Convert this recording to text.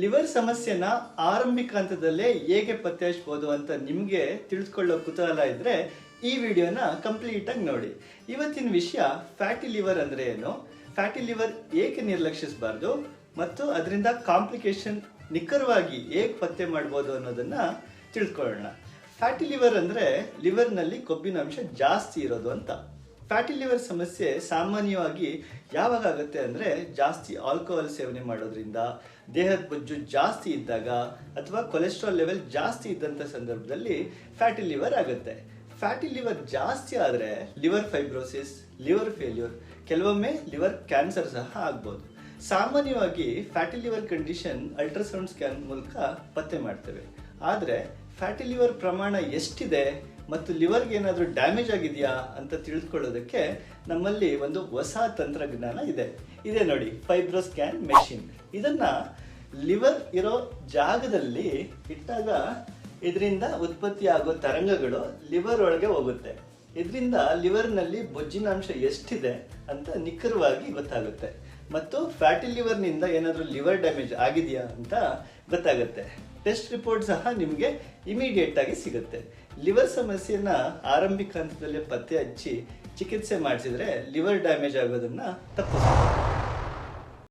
Liver ಸಮಸ್ಯೆನ ಆರಂಭಿಕ ಹಂತದಲ್ಲೇ ಹೇಗೆ ಪತ್ತೆ ಹಚ್ಬೋದು ಅಂತ ನಿಮಗೆ ತಿಳಿದುಕೊಳ್ಳೋ ಕುತೂಹಲ ಇದ್ರೆ ಈ ವಿಡಿಯೋನ ಕಂಪ್ಲೀಟ್ ಆಗಿ ನೋಡಿ. ಇವತ್ತಿನ ವಿಷಯ ಫ್ಯಾಟಿ ಲಿವರ್ ಅಂದ್ರೆ ಏನು? ಫ್ಯಾಟಿ ಲಿವರ್ ಏಕೆ ನಿರ್ಲಕ್ಷಿಸಬಾರ್ದು? ಮತ್ತು ಅದರಿಂದ ಕಾಂಪ್ಲಿಕೇಶನ್ ನಿಖರವಾಗಿ ಹೇಗೆ ಪತ್ತೆ ಮಾಡ್ಬೋದು ಅನ್ನೋದನ್ನ ತಿಳ್ಕೊಳ್ಳೋಣ. ಫ್ಯಾಟಿ ಲಿವರ್ ಅಂದ್ರೆ ಲಿವರ್ನಲ್ಲಿ ಕೊಬ್ಬಿನ ಅಂಶ ಜಾಸ್ತಿ ಇರೋದು ಅಂತ. ಫ್ಯಾಟಿ ಲಿವರ್ ಸಮಸ್ಯೆ ಸಾಮಾನ್ಯವಾಗಿ ಯಾವಾಗ ಆಗುತ್ತೆ ಅಂದರೆ ಜಾಸ್ತಿ ಆಲ್ಕೋಹಾಲ್ ಸೇವನೆ ಮಾಡೋದ್ರಿಂದ ದೇಹದ ಬೊಜ್ಜು ಜಾಸ್ತಿ ಇದ್ದಾಗ ಅಥವಾ ಕೊಲೆಸ್ಟ್ರಾಲ್ ಲೆವೆಲ್ ಜಾಸ್ತಿ ಇದ್ದಂಥ ಸಂದರ್ಭದಲ್ಲಿ ಫ್ಯಾಟಿ ಲಿವರ್ ಆಗುತ್ತೆ. ಫ್ಯಾಟಿ ಲಿವರ್ ಜಾಸ್ತಿ ಆದರೆ ಲಿವರ್ ಫೈಬ್ರೋಸಿಸ್ ಲಿವರ್ ಫೇಲ್ಯೂರ್ ಕೆಲವೊಮ್ಮೆ ಲಿವರ್ ಕ್ಯಾನ್ಸರ್ ಸಹ ಆಗ್ಬೋದು. ಸಾಮಾನ್ಯವಾಗಿ fatty liver condition ultrasound scan ಮೂಲಕ ಪತ್ತೆ ಮಾಡ್ತೇವೆ. ಆದರೆ ಫ್ಯಾಟಿ ಲಿವರ್ ಪ್ರಮಾಣ ಎಷ್ಟಿದೆ? ಮತ್ತು ಲಿವರ್ಗೆ ಏನಾದರೂ ಡ್ಯಾಮೇಜ್ ಆಗಿದೆಯಾ ಅಂತ ತಿಳಿದುಕೊಳ್ಳೋದಕ್ಕೆ ನಮ್ಮಲ್ಲಿ ಒಂದು ಹೊಸ ತಂತ್ರಜ್ಞಾನ ಇದೆ. ಇದೆ ನೋಡಿ ಫೈಬ್ರೋ ಸ್ಕ್ಯಾನ್ ಮೆಷಿನ್. ಇದನ್ನ ಲಿವರ್ ಇರೋ ಜಾಗದಲ್ಲಿ ಇಟ್ಟಾಗ ಇದರಿಂದ ಉತ್ಪತ್ತಿ ಆಗೋ ತರಂಗಗಳು ಲಿವರ್ ಒಳಗೆ ಹೋಗುತ್ತೆ. ಇದರಿಂದ ಲಿವರ್ನಲ್ಲಿ ಬೊಜ್ಜಿನಾಂಶ ಎಷ್ಟಿದೆ ಅಂತ ನಿಖರವಾಗಿ ಗೊತ್ತಾಗುತ್ತೆ. ಮತ್ತು ಫ್ಯಾಟಿ ಲಿವರ್ನಿಂದ ಏನಾದರೂ ಲಿವರ್ ಡ್ಯಾಮೇಜ್ ಆಗಿದೆಯಾ ಅಂತ ಗೊತ್ತಾಗುತ್ತೆ. ಟೆಸ್ಟ್ ರಿಪೋರ್ಟ್ ಸಹ ನಿಮಗೆ ಇಮಿಡಿಯೇಟ್ ಆಗಿ ಸಿಗುತ್ತೆ. ಲಿವರ್ ಸಮಸ್ಯೆನ ಆರಂಭಿಕ ಹಂತದಲ್ಲೇ ಪತ್ತೆ ಹಚ್ಚಿ ಚಿಕಿತ್ಸೆ ಮಾಡಿಸಿದ್ರೆ ಲಿವರ್ ಡ್ಯಾಮೇಜ್ ಆಗೋದನ್ನ ತಪ್ಪಿಸ್ಬೋದು.